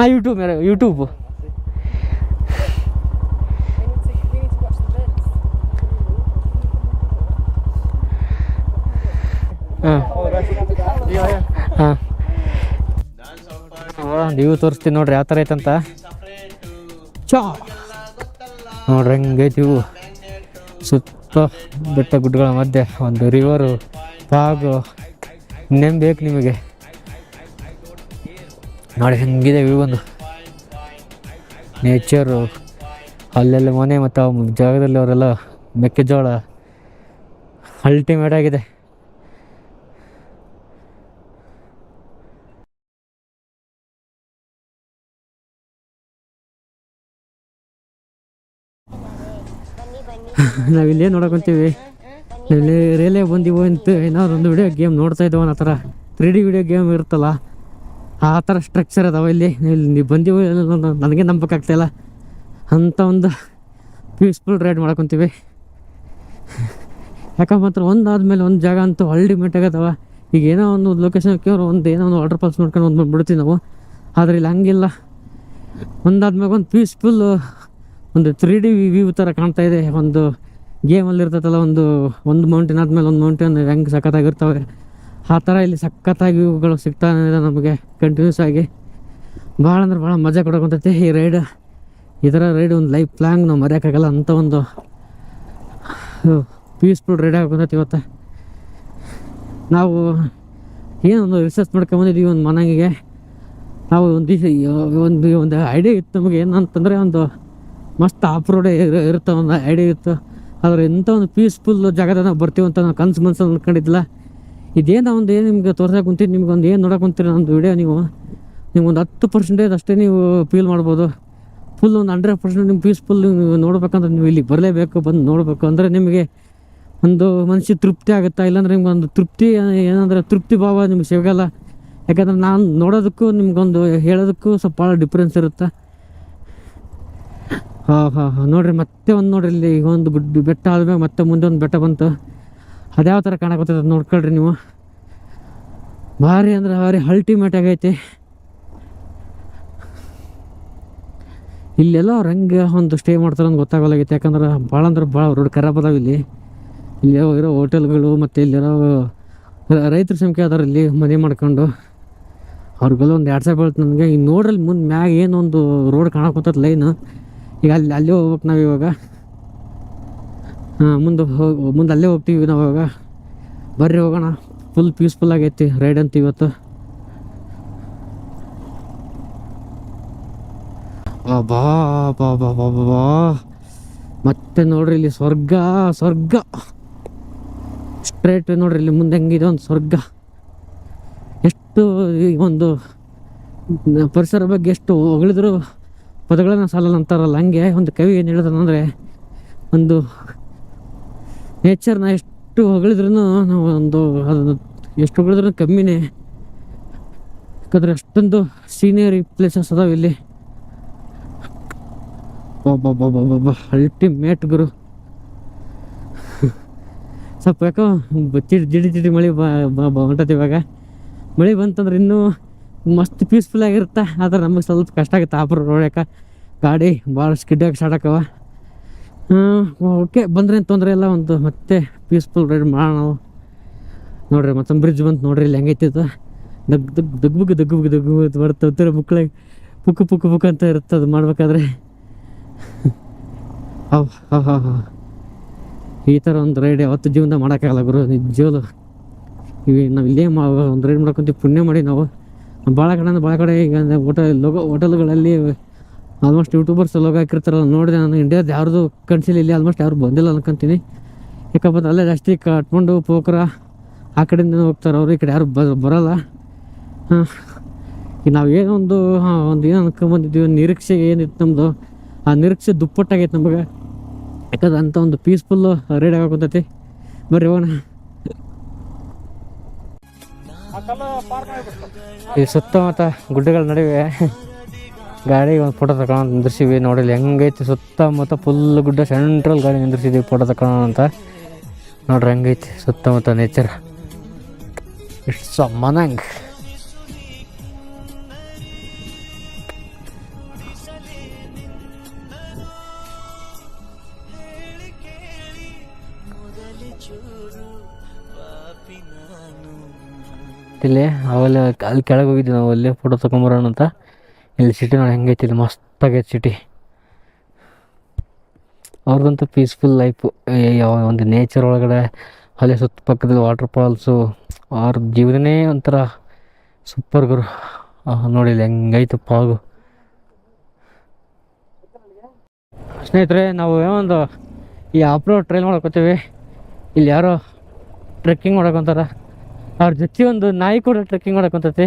ಹಾಂ ಯೂಟ್ಯೂಬ್ ಮೇರೆ YouTube We need to, we need to watch the birds. ಹಾಂ ಹಾಂ ನೀವು ತೋರಿಸ್ತೀನಿ ನೋಡ್ರಿ ಯಾವ ಥರ ಐತಂತ. ಚಾ ನೋಡ್ರಿ ಹೆಂಗೈತಿ ಇವು. ಸುತ್ತ ಬೆಟ್ಟ ಗುಡ್ಡಗಳ ಮಧ್ಯೆ ಒಂದು ರಿವರು ಪಾಗು ಇನ್ನೇನು ಬೇಕು ನಿಮಗೆ. ನೋಡಿ ಹೆಂಗಿದೆ ವ್ಯೂ ಒಂದು. ನೇಚರು ಅಲ್ಲೆಲ್ಲ ಮನೆ ಮತ್ತು ಆ ಜಾಗದಲ್ಲಿ ಅವರೆಲ್ಲ ಮೆಕ್ಕೆಜೋಳ ಅಲ್ಟಿಮೇಟ್ ಆಗಿದೆ. ನಾವಿಲ್ಲೇ ನೋಡಕೊಂತೀವಿ. ಇಲ್ಲಿ ರೇಲೇ ಬಂದಿವೋ ಅಂತ ಏನಾದ್ರು ಒಂದು ವಿಡಿಯೋ ಗೇಮ್ ನೋಡ್ತಾ ಇದ್ದವನ ಆ ಥರ. ತ್ರೀ ಡಿ ವಿಡಿಯೋ ಗೇಮ್ ಇರುತ್ತಲ್ಲ. ಆ ಥರ ಸ್ಟ್ರಕ್ಚರ್ ಅದಾವ ಇಲ್ಲಿ. ಇಲ್ಲಿ ನೀವು ಬಂದಿವ ನನಗೆ ನಂಬಕ್ಕಾಗ್ತಾಯಿಲ್ಲ ಅಂಥ ಒಂದು ಪೀಸ್ಫುಲ್ ರೈಡ್ ಮಾಡ್ಕೊತೀವಿ. ಯಾಕಂದ್ರೆ ಮಾತ್ರ ಒಂದಾದ್ಮೇಲೆ ಒಂದು ಜಾಗ ಅಂತೂ ಅಲ್ಟಿಮೇಟ್ ಆಗದವ. ಈಗ ಏನೋ ಒಂದು ಲೊಕೇಶನ್ ಕೇವ್ರು ಒಂದು ಏನೋ ಒಂದು ವಾಟರ್ ಫಾಲ್ಸ್ ನೋಡ್ಕೊಂಡು ಒಂದು ಬಿಡ್ತೀವಿ ನಾವು. ಆದರೆ ಇಲ್ಲಿ ಹಂಗಿಲ್ಲ. ಒಂದಾದ್ಮೇಲೆ ಒಂದು ಪೀಸ್ಫುಲ್ಲು ಒಂದು ತ್ರೀ ಡಿ ವ್ಯೂ ಥರ ಕಾಣ್ತಾ ಇದೆ. ಒಂದು ಗೇಮಲ್ಲಿ ಇರ್ತೈತಲ್ಲ ಒಂದು ಒಂದು ಮೌಂಟೇನ್ ಆದಮೇಲೆ ಒಂದು ಮೌಂಟೇನ್ ಹೆಂಗೆ ಸಖತ್ತಾಗಿರ್ತವೆ. ಆ ಥರ ಇಲ್ಲಿ ಸಖತ್ತಾಗಿ ಇವುಗಳು ಸಿಗ್ತಾ ನಮಗೆ ಕಂಟಿನ್ಯೂಸ್ ಆಗಿ. ಭಾಳ ಅಂದ್ರೆ ಭಾಳ ಮಜಾ ಕೊಡೋಕೊಂತೈತಿ ಈ ರೈಡ್ ಈ ಥರ ರೈಡ್ ಒಂದು ಲೈಫ್ ಲಾಂಗ್ ನಾವು ಮರೆಯೋಕ್ಕಾಗಲ್ಲ ಅಂತ ಒಂದು ಪೀಸ್ಫುಲ್ ರೈಡ್ ಆಗೋತೈತಿ ಇವತ್ತು. ನಾವು ಏನೊಂದು ರಿಸರ್ಚ್ ಮಾಡ್ಕೊಂಬಂದಿದ್ದೀವಿ ಒಂದು ಮನೆಗೆ. ನಾವು ಒಂದು ದಿವಸ, ಒಂದು ಒಂದು ಐಡಿಯಾ ಇತ್ತು ನಮಗೆ ಏನಂತಂದರೆ ಒಂದು ಮಸ್ತ್ ಆಫ್ ರೋಡ್ ಇರುತ್ತೆ ಒಂದು ಐಡಿಯಾ ಇತ್ತು. ಆದರೆ ಇಂಥ ಒಂದು ಪೀಸ್ಫುಲ್ ಜಾಗದಾಗ ನಾವು ಬರ್ತೀವಿ ಅಂತ ನಾವು ಕನ್ಸು ಮನ್ಸಲ್ಲಿ ಅಂದ್ಕೊಂಡಿದ್ದಿಲ್ಲ ಇದೇನೋ ಒಂದು ಏನು ನಿಮ್ಗೆ ತೋರ್ಸಕ್ಕೆ ಕುಂತೀನಿ ನಿಮ್ಗೆ ಒಂದು ಏನು ನೋಡಕ್ಕೆ ಕುಂತೀರಿ ನಮ್ಮದು ವಿಡಿಯೋ ನೀವು. ನಿಮ್ಗೊಂದು ಹತ್ತು ಪರ್ಸೆಂಟೇಜ್ ಅಷ್ಟೇ ನೀವು ಫೀಲ್ ಮಾಡ್ಬೋದು. ಫುಲ್ ಒಂದು ಹಂಡ್ರೆಡ್ ಪರ್ಸೆಂಟ್ ನಿಮ್ಮ ಪೀಸ್ಫುಲ್ ನೀವು ನೋಡ್ಬೇಕಂದ್ರೆ ನೀವು ಇಲ್ಲಿ ಬರಲೇಬೇಕು, ಬಂದು ನೋಡಬೇಕು. ಅಂದರೆ ನಿಮಗೆ ಒಂದು ಮನಸ್ಸಿಗೆ ತೃಪ್ತಿ ಆಗುತ್ತಾ? ಇಲ್ಲಾಂದ್ರೆ ನಿಮ್ಗೆ ಒಂದು ತೃಪ್ತಿ ಏನಂದ್ರೆ ತೃಪ್ತಿ ಭಾವ ನಿಮ್ಗೆ ಸಿಗೋಲ್ಲ. ಯಾಕಂದ್ರೆ ನಾನು ನೋಡೋದಕ್ಕೂ ನಿಮ್ಗೊಂದು ಹೇಳೋದಕ್ಕೂ ಸ್ವಲ್ಪ ಭಾಳ ಡಿಫ್ರೆನ್ಸ್ ಇರುತ್ತೆ. ಹಾಂ ಹಾಂ ಹಾಂ. ನೋಡಿರಿ, ಮತ್ತೆ ಒಂದು ನೋಡಿರಿ ಇಲ್ಲಿ ಒಂದು ಬೆಟ್ಟ ಆದ್ಮೇಲೆ ಮತ್ತೆ ಮುಂದೆ ಒಂದು ಬೆಟ್ಟ ಬಂತು. ಅದ್ಯಾವ ಥರ ಕಾಣಕತ್ತದ ನೋಡ್ಕೊಳ್ರಿ ನೀವು. ಭಾರಿ ಅಂದ್ರೆ ಭಾರಿ ಅಲ್ಟಿಮೇಟ್ ಆಗೈತಿ. ಇಲ್ಲೆಲ್ಲ ಹೆಂಗೆ ಒಂದು ಸ್ಟೇ ಮಾಡ್ತಾರೆ ಅಂತ ಗೊತ್ತಾಗಲಾಗೈತೆ ಯಾಕಂದ್ರೆ ಭಾಳ ಅಂದ್ರೆ ಭಾಳ ರೋಡ್ ಖರಾಬ್ ಅದಾವ ಇಲ್ಲಿ. ಇಲ್ಲಿ ಇರೋ ಹೋಟೆಲ್ಗಳು ಮತ್ತು ಇಲ್ಲಿರೋ ರೈತರ ಸಂಖ್ಯೆ ಅದಾರ ಇಲ್ಲಿ ಮನೆ ಮಾಡ್ಕೊಂಡು. ಅವ್ರಿಗೆಲ್ಲ ಒಂದು ಎರಡು ಸಾವಿರ ಬೀಳುತ್ತೆ ನನಗೆ. ಈಗ ನೋಡ್ರಲ್ಲಿ ಮುಂದೆ ಮ್ಯಾಗ ಏನೊಂದು ರೋಡ್ ಕಾಣಕೊತದ ಲೈನ್ ಈಗ ಅಲ್ಲಿ ಅಲ್ಲಿ ಹೋಗ್ಬೇಕು ನಾವು ಇವಾಗ. ಹಾಂ, ಮುಂದೆ ಹೋಗಿ ಮುಂದೆ ಅಲ್ಲೇ ಹೋಗ್ತೀವಿ ನಾವು ಬರ್ರಿ ಹೋಗೋಣ. ಫುಲ್ ಪೀಸ್ಫುಲ್ ಆಗೈತಿ ರೈಡ್ ಅಂತ ಇವತ್ತು. ಬಾ ಬಾ ಬಾ ಬಾ ಮತ್ತೆ ನೋಡ್ರಿ ಇಲ್ಲಿ ಸ್ವರ್ಗ ಸ್ವರ್ಗ. ಸ್ಟ್ರೇಟ್ ನೋಡ್ರಿ ಇಲ್ಲಿ ಮುಂದೆ ಹೆಂಗಿದೆ ಒಂದು ಸ್ವರ್ಗ. ಎಷ್ಟು ಒಂದು ಪರಿಸರ ಬಗ್ಗೆ ಎಷ್ಟು ಹೊಗಳಿದ್ರು ಪದಗಳನ್ನ ಸಾಲಲ್ಲ ಅಂತಾರಲ್ಲ, ಹಂಗೆ ಒಂದು ಕವಿ ಏನು ಹೇಳಿದಾನಂದರೆ ಒಂದು ನೇಚರ್ನ ಎಷ್ಟು ಹೊಗಳಿದ್ರು ನಾವು ಒಂದು ಅದನ್ನು ಎಷ್ಟು ಹೊಗಳಿದ್ರು ಕಮ್ಮಿನೇ. ಯಾಕಂದ್ರೆ ಅಷ್ಟೊಂದು ಸೀನಿಯರಿ ಪ್ಲೇಸಸ್ ಅದಾವೆ ಇಲ್ಲಿ. ಅಲ್ಟಿಮೇಟ್ ಗುರು. ಸ್ವಲ್ಪ ಯಾಕೋ ಚಿಡಿ, ಜಿಡಿ ಜಿಡಿ ಮಳೆ ಹೊಂಟತಿ ಇವಾಗ. ಮಳೆ ಬಂತಂದ್ರೆ ಇನ್ನೂ ಮಸ್ತ್ ಪೀಸ್ಫುಲ್ ಆಗಿರುತ್ತೆ. ಆದ್ರೆ ನಮಗೆ ಸ್ವಲ್ಪ ಕಷ್ಟ ಆಗುತ್ತೆ. ಆಪರ್ ನೋಡ್ಯಾಕ ಗಾಡಿ ಭಾಳ ಸ್ಕಿಡ್ಡಾಗಿ ಸ್ಟಾರ್ಟ್ ಓಕೆ, ಬಂದ್ರೆ ಏನು ತೊಂದರೆ ಇಲ್ಲ, ಒಂದು ಮತ್ತೆ ಪೀಸ್ಫುಲ್ ರೈಡ್ ಮಾಡೋಣ ನೋಡ್ರಿ, ಮತ್ತೊಂದು ಬ್ರಿಡ್ಜ್ ಬಂತು ನೋಡ್ರಿ, ಇಲ್ಲಿ ಹೆಂಗೈತಿ ಇದು. ದಗ್ ದಗ್ ದಗ್ಬುಗ್ ದಗ್ಬುಗ್ ದಗ್ಬುಗ್ ಒಂಥರ ಮುಕ್ಳಾಗ ಪುಕ್ಕು ಪುಕ್ಕು ಪುಕ್ಕು ಅಂತ ಇರುತ್ತೆ ಅದು ಮಾಡ್ಬೇಕಾದ್ರೆ. ಅವ್ ಈ ಥರ ಒಂದು ರೈಡ್ ಯಾವತ್ತು ಜೀವನ ಮಾಡೋಕ್ಕಾಗಲ್ಲ ಗುರು ನಿಜವಲು ಇವಿ ನಾವು ಇಲ್ಲೇ ಮಾ, ಒಂದು ರೈಡ್ ಮಾಡ್ಕೊಂತೀವಿ, ಪುಣ್ಯ ಮಾಡಿ ನಾವು. ಭಾಳ ಕಡೆ ಅಂದ್ರೆ ಭಾಳ ಕಡೆ ಈಗ ಹೋಟೆಲ್ ಲೋಗೋ ಹೋಟೆಲ್ಗಳಲ್ಲಿ ಆಲ್ಮೋಸ್ಟ್ ಯೂಟ್ಯೂಬರ್ಸ್ ಲೋಗ ಹಾಕಿರ್ತಾರಲ್ಲ ನೋಡಿದೆ ನಾನು ಇಂಡಿಯಾದ ಯಾರ್ದು ಕನ್ಸಿಲ್ ಇಲ್ಲಿ ಆಲ್ಮೋಸ್ಟ್ ಯಾರು ಬಂದಿಲ್ಲ ಅನ್ಕೊಂತೀನಿ. ಯಾಕಪ್ಪ ಅಲ್ಲೇ ಜಾಸ್ತಿ ಕಟ್ಕೊಂಡು ಪೋಕ್ರ ಆ ಕಡೆಯಿಂದ ಹೋಗ್ತಾರೆ ಅವರು ಈ ಕಡೆ ಯಾರು ಬ ಬರಲ್ಲ. ಹಾಂ. ಈಗ ನಾವು ಏನೊಂದು ಹಾಂ ಒಂದು ಏನು ಅನ್ಕೊಂಬಂದಿದ್ದೀವಿ ಒಂದು ನಿರೀಕ್ಷೆ ಏನಿತ್ತು ನಮ್ಮದು ಆ ನಿರೀಕ್ಷೆ ದುಪ್ಪಟ್ಟಾಗೈತೆ ನಮಗೆ. ಯಾಕಂದ್ರೆ ಅಂಥ ಒಂದು ಪೀಸ್ಫುಲ್ಲು ರೈಡ್ ಆಗೋಕತ್ತೈತಿ ಬರ್ರಿ ಹೋಗೋಣ. ಈ ಸುತ್ತಮುತ್ತ ಗುಡ್ಡಗಳ ನಡುವೆ ಗಾಡಿ ಒಂದು ಫೋಟೋ ತಗೊಳ್ಳೋ ನಿಂದಿರ್ಸಿವಿ ನೋಡಿಲ್ಲ ಹೆಂಗೈತಿ ಸುತ್ತಮುತ್ತ ಫುಲ್ ಗುಡ್ಡ ಸೆಂಟ್ರಲ್ ಗಾಡಿ ನಿಂದಿರ್ಸಿದ್ದೀವಿ ಫೋಟೋ ತಗೊಳ್ಳೋಣ ಅಂತ. ನೋಡ್ರಿ ಹೆಂಗೈತಿ ಸುತ್ತಮುತ್ತ ನೇಚರ್ ಇಷ್ಟು ಮನಂಗ್ ಇಲ್ಲಿ ಅವಲ್ಲಿ ಅಲ್ಲಿ ಕೆಳಗೆ ಹೋಗಿದ್ವಿ ನಾವು, ಅಲ್ಲಿ ಫೋಟೋ ತಗೊಂಬರೋಣ ಅಂತ. ಇಲ್ಲಿ ಸಿಟಿ ನೋಡಿ ಹೆಂಗೈತಿ ಇಲ್ಲಿ ಮಸ್ತಾಗೈತೆ ಸಿಟಿ ಅವ್ರದ್ದಂತೂ ಪೀಸ್ಫುಲ್ ಲೈಫು ಯಾವ ಒಂದು ನೇಚರ್ ಒಳಗಡೆ ಅಲ್ಲಿ ಸುತ್ತ ಪಕ್ಕದಲ್ಲಿ ವಾಟರ್ ಫಾಲ್ಸು ಅವ್ರ ಜೀವನನೇ ಒಂಥರ ಸೂಪರ್ ಗುರು. ನೋಡಿ ಇಲ್ಲಿ ಹೆಂಗೈತು ಪಾಗು. ಸ್ನೇಹಿತರೆ, ನಾವು ಒಂದು ಈ ಆಪ್ರೋಡ್ ಟ್ರೈಲ್ ಮಾಡ್ಕೋತೀವಿ ಇಲ್ಲಿ ಯಾರೋ ಟ್ರೆಕ್ಕಿಂಗ್ ಮಾಡಕೊಂತಾರ ಅವ್ರ ಜೊತೆ ಒಂದು ನಾಯಿ ಕೂಡ ಟ್ರೆಕ್ಕಿಂಗ್ ಮಾಡಕೊಂತೈತಿ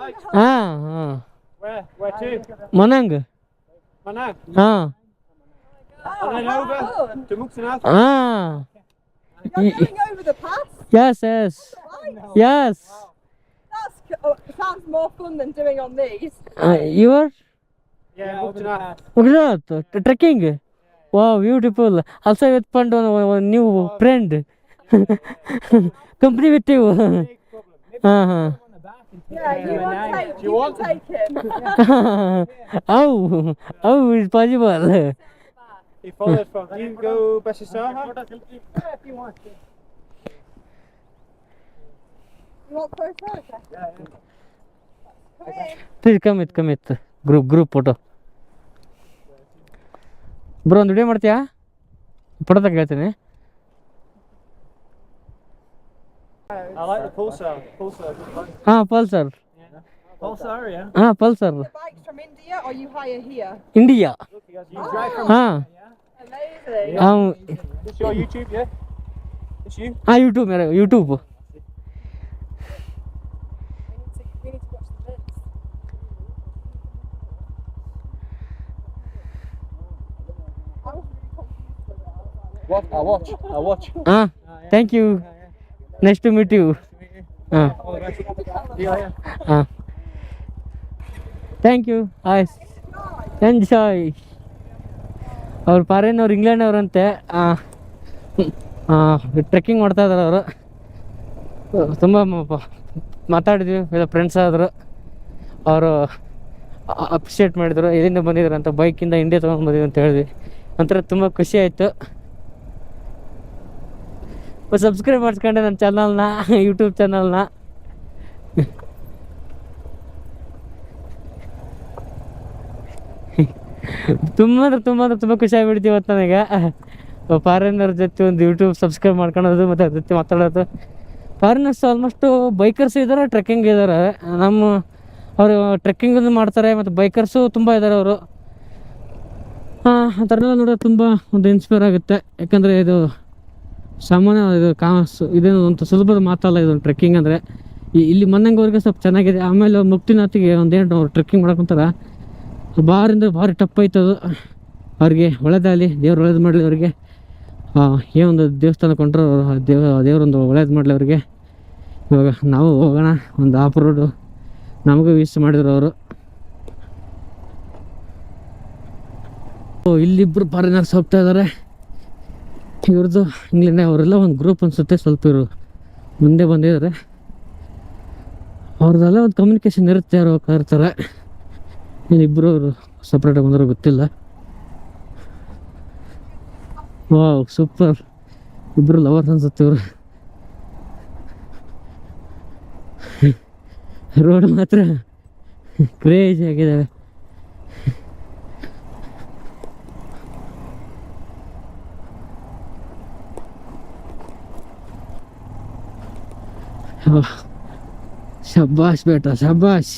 not. ಬಾ- ಬಾ. It sounds like somebody's surname. I always think it sounds like someone's surname. Hmm. Uh, which country? You go? Huh? England. Wow, super. Oh, you're from India. Ah, India. Ah, ah. Where? Where to? Manang. Manag. Ah, Oh, And then how over fun. to Muxanath. ah. You're Y- going over the pass? Yes, yes, Right. yes. That's c- oh, it sounds more fun than doing on these. Uh, you are Yeah, Muxanath. Gujarat t- trekking. Wow, beautiful. Also, with found one, one, one new friend. Company with you. uh huh. Yeah, you Yeah, want to take, You you want? can take him. oh, oh, is possible? He followed from. Do you go Bessasaha? You want close photo? Come here. Please come with, come with. Group, group photo. Bro ಒಂದು video ಮಾಡ್ತೀಯಾ photo ತಗ ಹೇಳ್ತೀನಿ I like the Pulsar. Pulsar. Ah, Pulsar. Pulsar, yeah. Ah, Pulsar. The bikes from India or you hire here? India. You drive from Ah, Amazing. Yeah. um, This your YouTube, yeah? It's you? ah, YouTube, मेरा YouTube. We need to, we need to watch the bits. What? I watch. I watch. Ah, thank you. Next meet you ಹಾಂ. Thank you I enjoy ಅವ್ರು foreign ಅವ್ರು England ಅವರಂತೆ. Trekking ಮಾಡ್ತಾ ಇದ್ದಾರೆ ಅವರು. ತುಂಬ ಮಾತಾಡಿದ್ವಿ. ಇಲ್ಲ ಫ್ರೆಂಡ್ಸ್ ಆದರು. ಅವರು ಅಪ್ರಿಷಿಯೇಟ್ ಮಾಡಿದರು. ಎಲ್ಲಿಂದ ಬಂದಿದ್ರು ಅಂತ ಬೈಕಿಂದ ಇಂಡಿಯಾ ತೊಗೊಂಡು ಬಂದಿದ್ರು ಅಂತ ಹೇಳಿದ್ವಿ. ಒಂಥರ ತುಂಬ ಖುಷಿ ಆಯಿತು. ಸಬ್ಸ್ಕ್ರೈಬ್ ಮಾಡಿಸ್ಕೊಂಡೆ ನನ್ನ ಚಾನಲ್ನ ಯೂಟ್ಯೂಬ್ ಚಾನಲ್ನ ತುಂಬ ಅಂದ್ರೆ ತುಂಬ ಅಂದ್ರೆ ತುಂಬ ಖುಷಿ ಆಗ್ಬಿಡ್ತು ಇವತ್ತು ನನಗೆ. ಫಾರಿನರ್ ಜೊತೆ ಒಂದು ಯೂಟ್ಯೂಬ್ ಸಬ್ಸ್ಕ್ರೈಬ್ ಮಾಡ್ಕೊಳೋದು ಮತ್ತು ಅದ್ರ ಜೊತೆ ಮಾತಾಡೋದು. ಫಾರಿನರ್ಸ್ ಆಲ್ಮೋಸ್ಟು ಬೈಕರ್ಸ್ ಇದ್ದಾರೆ ಟ್ರೆಕ್ಕಿಂಗ್ ಇದ್ದಾರೆ ನಮ್ಮ ಅವರು ಟ್ರೆಕ್ಕಿಂಗ್ ಮಾಡ್ತಾರೆ, ಮತ್ತು ಬೈಕರ್ಸು ತುಂಬ ಇದ್ದಾರೆ ಅವರು. ಆ ಥರ ನೋಡೋದು ತುಂಬ ಒಂದು ಇನ್ಸ್ಪೈರ್ ಆಗುತ್ತೆ. ಯಾಕಂದರೆ ಇದು ಸಾಮಾನ್ಯ ಇದು ಕಾ ಇದೇನು ಒಂದು ಸುಲಭದ ಮಾತಲ್ಲ ಇದೊಂದು ಟ್ರೆಕ್ಕಿಂಗ್ ಅಂದರೆ. ಇಲ್ಲಿ ಮನ್ನಂಗವ್ರಿಗೆ ಸ್ವಲ್ಪ ಚೆನ್ನಾಗಿದೆ. ಆಮೇಲೆ ಮುಕ್ತಿನಾಥಿಗೆ ಒಂದೇನು ಅವ್ರು ಟ್ರೆಕ್ಕಿಂಗ್ ಮಾಡ್ಕೊಂತಾರ. ಭಾರಿಂದ ಭಾರಿ ಟಪ್ ಆಯ್ತದು ಅವ್ರಿಗೆ ಒಳ್ಳೇದಾಗಲಿ, ದೇವ್ರು ಒಳ್ಳೇದು ಮಾಡಲಿ ಅವ್ರಿಗೆ. ಏನೊಂದು ದೇವಸ್ಥಾನ ಕೊಂಡ್ರು ದೇವ ದೇವರೊಂದು ಒಳ್ಳೇದು ಮಾಡಲಿ ಅವ್ರಿಗೆ. ಇವಾಗ ನಾವು ಹೋಗೋಣ, ಒಂದು ಆಫ್ ರೋಡು ನಮಗೂ ವಿಶ್ ಮಾಡಿದ್ರು ಅವರು. ಇಲ್ಲಿಬ್ಬರು ಫಾರಿನರ್ಸ್ ಹೋಗ್ತಾ ಇದ್ದಾರೆ ಇವ್ರದ್ದು ಇಂಗ್ಲೆಂಡ್ ಅವರೆಲ್ಲ ಒಂದು ಗ್ರೂಪ್ ಅನಿಸುತ್ತೆ ಸ್ವಲ್ಪ ಇವರು ಮುಂದೆ ಬಂದಿದ್ದಾರೆ ಅವ್ರದ್ದೆಲ್ಲ ಒಂದು ಕಮ್ಯುನಿಕೇಶನ್ ಇರುತ್ತೆ ಯಾರು ಹೋಗ್ತಾ ಇರ್ತಾರೆ ಇಬ್ಬರು ಅವರು ಸಪ್ರೇಟಾಗಿ ಬಂದರೂ ಗೊತ್ತಿಲ್ಲ. ವಾವ್ ಸೂಪರ್ ಇಬ್ಬರು ಲವರ್ಸ್ ಅನ್ಸುತ್ತೆ ಇವರು. ರೋಡ್ ಮಾತ್ರ ಕ್ರೇಜಿ ಆಗಿದ್ದಾವೆ ಶಬ್ಬಾಷ್ ಬೇಟ ಶಬ್ಬಾಷ್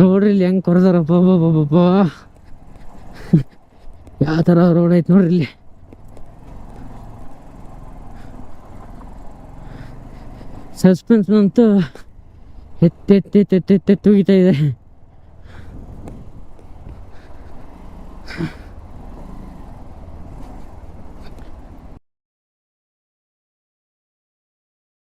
ನೋಡ್ರಿ ಇಲ್ಲಿ ಹೆಂಗ್ ಕೊರದಾರಪ್ಪ ಬಾಬಾ ಯಾವ ಥರ ರೋಡ್ ಐತೆ ನೋಡ್ರಿ ಇಲ್ಲಿ. ಸಸ್ಪೆನ್ಸ್ ಅಂತೂ ಎತ್ತೆತ್ತೆತ್ತೆತ್ತೆ ತೂಗಿತಾ ಇದೆ